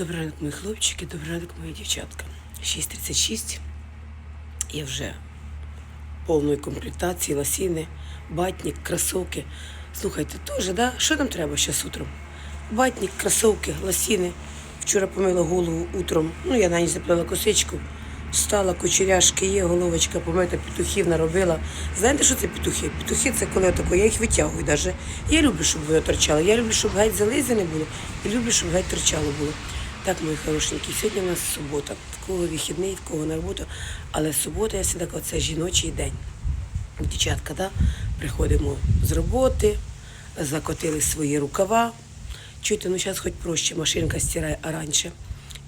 Добрий ранок, мої хлопчики, добрий ранок, мої дівчатка. 6.36. Я вже повної комплектації, лосіни, батник, кросовки. Слухайте, теж, да? Що нам треба зараз утром? Батник, кросовки, лосіни. Вчора помила голову утром. Ну, я на ніч заплела косичку. Встала, кучеряшки є, головочка помита, петухів наробила. Знаєте, що це петухи? Петухи це коли отако, я їх витягую даже. Я люблю, щоб воно торчало. Я люблю, щоб геть зализане було, і люблю, щоб геть торчало було. Так, мої хорошенькі, сьогодні у нас субота. В кого вихідний, в кого на роботу. Але субота, я завжди кажу, це жіночий день. Дівчатка, да? приходимо з роботи, закотили свої рукава. Чуєте, ну зараз хоч проще, машинка стирає, а раніше.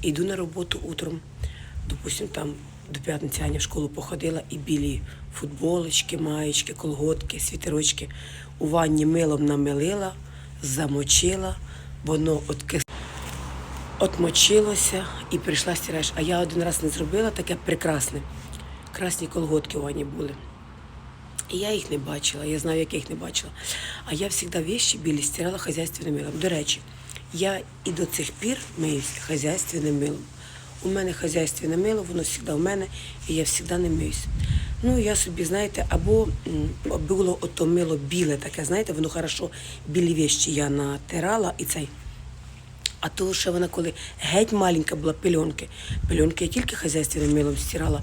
Іду на роботу утром. Допустим, там до п'ятниці Аня в школу походила і білі футболочки, маєчки, колготки, світерочки у ванні милом намилила, замочила, воно откис... отмочилося і прийшла стираєш. А я один раз не зробила таке прекрасне. Красні колготки у Ані були. І я їх не бачила, я знаю, як я їх не бачила. А я завжди вещі білі стирала хазяйственним милом. До речі, я і до цих пір миюсь хазяйственним милом. У мене хазяйственне мило, воно завжди у мене, і я завжди не миюсь. Ну, я собі, знаєте, або було ото мило біле таке, знаєте, воно хорошо, білі вещі я натирала і цей. А то, що вона коли геть маленька була пельонки. Пельонки я тільки хазяйственним милом стирала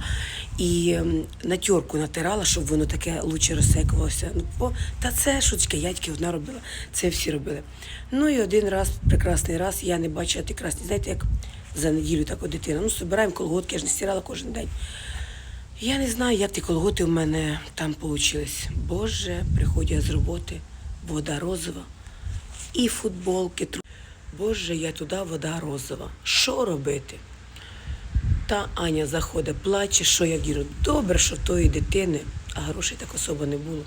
і ем, на тьорку натирала, щоб воно таке лучше розсекувалося. Ну, по, та це шучка, я тільки одна робила, це всі робили. Ну і один раз, прекрасний раз, я не бачила ті красні. Знаєте, як за неділю так от дитина. Ну, збираємо колготки, я ж не стирала кожен день. Я не знаю, як ті колготи у мене там вийшли. Боже, приходжу я з роботи, вода розова і футболки. Боже, я туди вода розова. Що робити? Та Аня заходить, плаче, що я вірю. Добре, що тої дитини, а грошей так особо не було.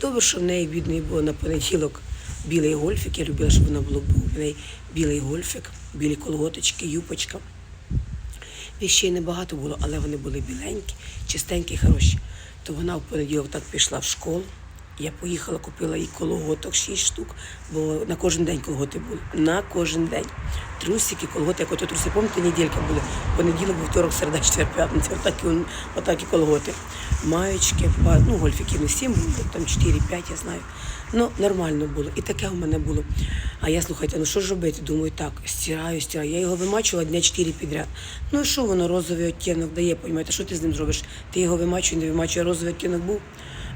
Добре, що в неї бідний було на понеділок білий гольфік. Я любила, щоб вона був в неї білий гольфік, білі колготочки, юпочка. Віщей небагато було, але вони були біленькі, чистенькі, хороші. То вона в понеділок так пішла в школу. Я поїхала, купила їй колготок, 6 штук, бо на кожен день колготи були. На кожен день. Трусики, колготи, як ото труси, пам'ятаєте, неділька були. Понеділок, вівторок, середа, четвер, п'ятниця. Отак і, он- отак і колготи. Маєчки, ну, гольфіків не 7 там 4-5, я знаю. Ну, нормально було. І таке в мене було. А я слухайте, ну що ж робити? Думаю, так, стираю, стираю. Я його вимачувала дня 4 підряд. Ну і що воно розовий оттінок дає, понімаєте, що ти з ним зробиш? Ти його вимачуєш, не вимачує, розовий оттінок був.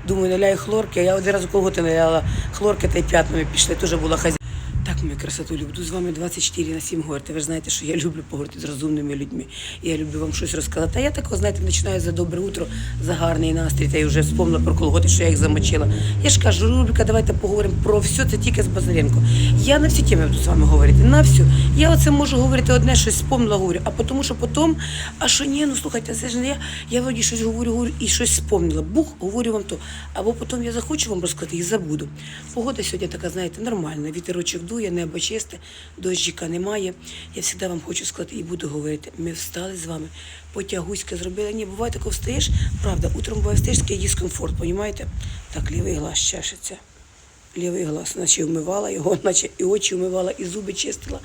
Думаю, наляю хлорки, я один раз у колготи наляла хлорки та й п'ятнами пішли, теж була хазяйка. Мою красоту люблю з вами 24 на 7 говорити. Ви ж знаєте, що я люблю поговорити з розумними людьми. Я люблю вам щось розказати. А я такого, знаєте, починаю за добре утро, за гарний настрій. Та я вже вспомнила про колготи, що я їх замочила. Я ж кажу, рубрика, давайте поговоримо про все, це тільки з Базаренко. Я на всі теми буду з вами говорити. На всю. Я оце можу говорити одне, щось спомнила, говорю. А тому, що потім, а що ні, ну слухайте, це ж не я. Я вроді щось говорю, говорю і щось спомнила. Бух, говорю вам то. Або потім я захочу вам розказати і забуду. Погода сьогодні така, знаєте, нормальна. Вітерочок дує, небо чисте, дощика немає. Я завжди вам хочу сказати і буду говорити. Ми встали з вами, потягуська зробили. Ні, буває тако встаєш, правда, утром буває встаєш, такий дискомфорт, понімаєте? Так, лівий глаз чешеться. Лівий глаз, наче вмивала його, наче і очі вмивала, і зуби чистила,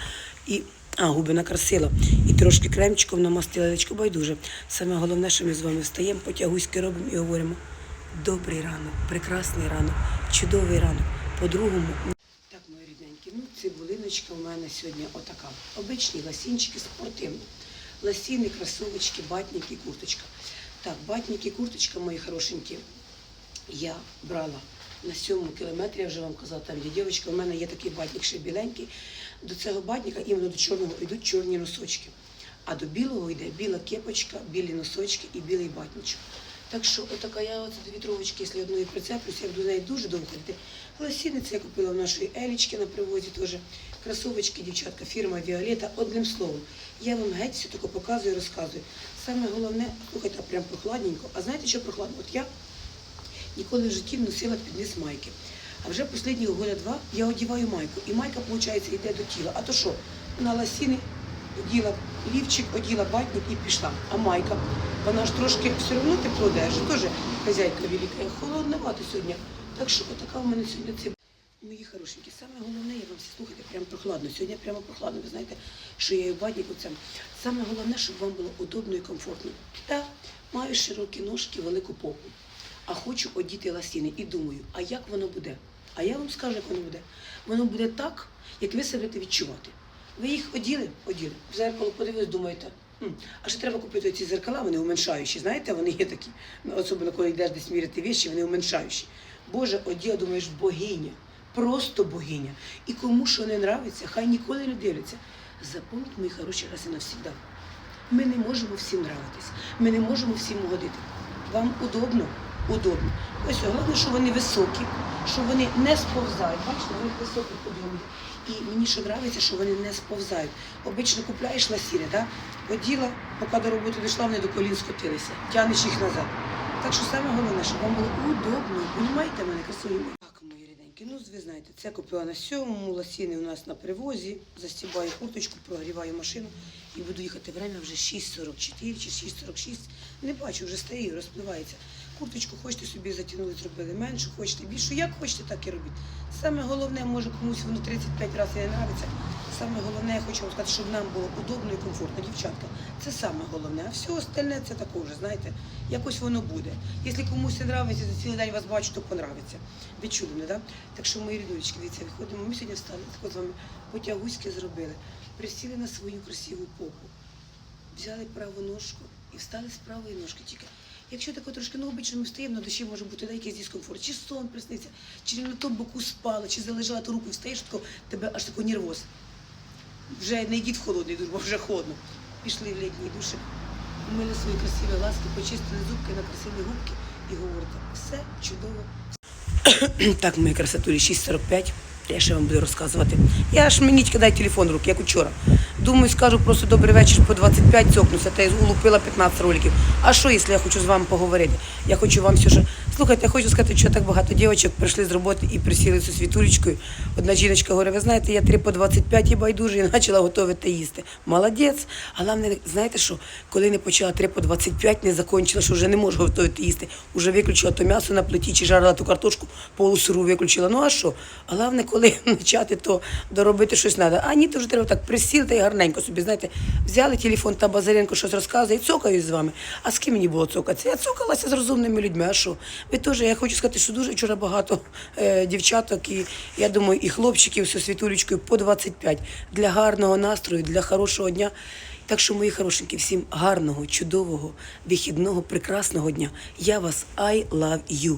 і а, губи накрасила, і трошки кремчиком намастила, личко байдуже. Саме головне, що ми з вами встаємо, потягуськи робимо і говоримо. Добрий ранок, прекрасний ранок, чудовий ранок. По-другому. Ну цибулиночка у мене сьогодні отака. Обичні ласінчики спортивні. Ласіни, кросовочки, батники, курточка. Так, батники, курточка, мої хорошенькі я брала на сьомому кілометрі, я вже вам казала, там де дівчинка, у мене є такий батник ще біленький. До цього батника іменно до чорного йдуть чорні носочки. А до білого йде біла кепочка, білі носочки і білий батничок. Так що отака я оце до вітровочки, якщо одної прицеплюсь, я буду неї дуже довго ходити. Лосіни це я купила в нашої Елічки на привозі теж. Кросовочки, дівчатка, фірма Віолета. Одним словом, я вам геть все таке показую, розказую. Саме головне, слухайте, прям прохладненько. А знаєте, що прохладно? От я ніколи в житті не носила підниз майки. А вже останні года два я одіваю майку. І майка, виходить, йде до тіла. А то що? На ласіни оділа лівчик, оділа батник і пішла. А майка, вона ж трошки все одно тепло держить. Теж хазяйка велика. Холодновато сьогодні. Так що отака в мене сьогодні це. Мої хорошенькі, саме головне, я вам слухайте, прямо прохладно. Сьогодні прямо прохладно. Ви знаєте, що я і в ватніку це. Саме головне, щоб вам було удобно і комфортно. Так, маю широкі ножки, велику попу, а хочу одіти ласіни. І думаю, а як воно буде? А я вам скажу, як воно буде. Воно буде так, як ви себе будете відчувати. Ви їх оділи? Оділи. В зеркало подивились, думаєте, а ще треба купити ці зеркала, вони уменшаючі. Знаєте, вони є такі. Особливо, коли йдеш десь міряти віші, вони уменшаючі. Боже, оділа, думаєш, богиня, просто богиня. І кому що не нравиться, хай ніколи не дивляться. Запомніть, мої хороші, раз і навсігда. Ми не можемо всім нравитись, ми не можемо всім угодити. Вам удобно? Удобно. Ось головне, що вони високі, що вони не сповзають. Бачите, вони високі подйомні. І мені що подобається, що вони не сповзають. Обично купляєш ласіни, да? оділа, поки до роботи дійшла, вони до колін скотилися, тянеш їх назад. Так що саме головне, щоб вам було удобно. Понімаєте мене, красиві мої? Так, мої ріденькі. Ну, ви знаєте, це купила на сьомому, ласіни у нас на привозі, застібаю курточку, прогріваю машину і буду їхати. Время вже 6.44 чи 6.46. Не бачу, вже стає, розпливається. Курточку хочете собі затягнули, зробили меншу, хочете більшу, як хочете, так і робіть. Саме головне, може комусь воно 35 разів не нравиться. Саме головне, я хочу вам сказати, щоб нам було удобно і комфортно, дівчатка. Це саме головне. А все остальне це також, знаєте, якось воно буде. Якщо комусь не нравиться, за цілий день вас бачу, то понравиться. Ви чули мене, да? Так що, мої рідулечки, дивіться, виходимо. Ми сьогодні встали, так з вами потягуськи зробили, присіли на свою красиву попу, взяли праву ножку і встали з правої ножки тільки. Якщо тако трошки, ну обично ми на душі може бути да, якийсь дискомфорт, чи сон присниться, чи на тому боку спала, чи залежала ту руку, встаєш, тако, тебе аж тако нервоз. Вже не йдіть в холодний душ, бо вже холодно. Пішли в літній душик, умили свої красиві ласки, почистили зубки, накрасили губки і говорите, все чудово. так, мої красотулі, 6.45. Я ще вам буду розказувати. Я ж мені дай телефон в руки, як учора. Думаю, скажу просто добрий вечір по 25 цокнуся, та й улупила 15 роликів. А що, якщо я хочу з вами поговорити? Я хочу вам все ж. Слухайте, я хочу сказати, що так багато дівчаток прийшли з роботи і присіли зі світулечкою. Одна жіночка говорить, ви знаєте, я 3 по 25 і байдуже і почала готувати їсти. Молодець. А головне, знаєте що, коли не почала 3 по 25, не закончила, що вже не можу готувати їсти. Уже виключила то м'ясо на плиті чи жарила ту картошку, полусиру виключила. Ну а що? А головне, коли почати, то доробити щось треба. А ні, то вже треба так присіли та й гарненько собі, знаєте, взяли телефон та Базаренко щось розказує і цокаю з вами. А з ким мені було цокатися? Я цокалася з розумними людьми. А що? Ви теж, я хочу сказати, що дуже вчора багато е, дівчаток і я думаю, і хлопчиків з світулечкою по 25 для гарного настрою, для хорошого дня. Так що, мої хорошенькі, всім гарного, чудового, вихідного, прекрасного дня. Я вас I love you.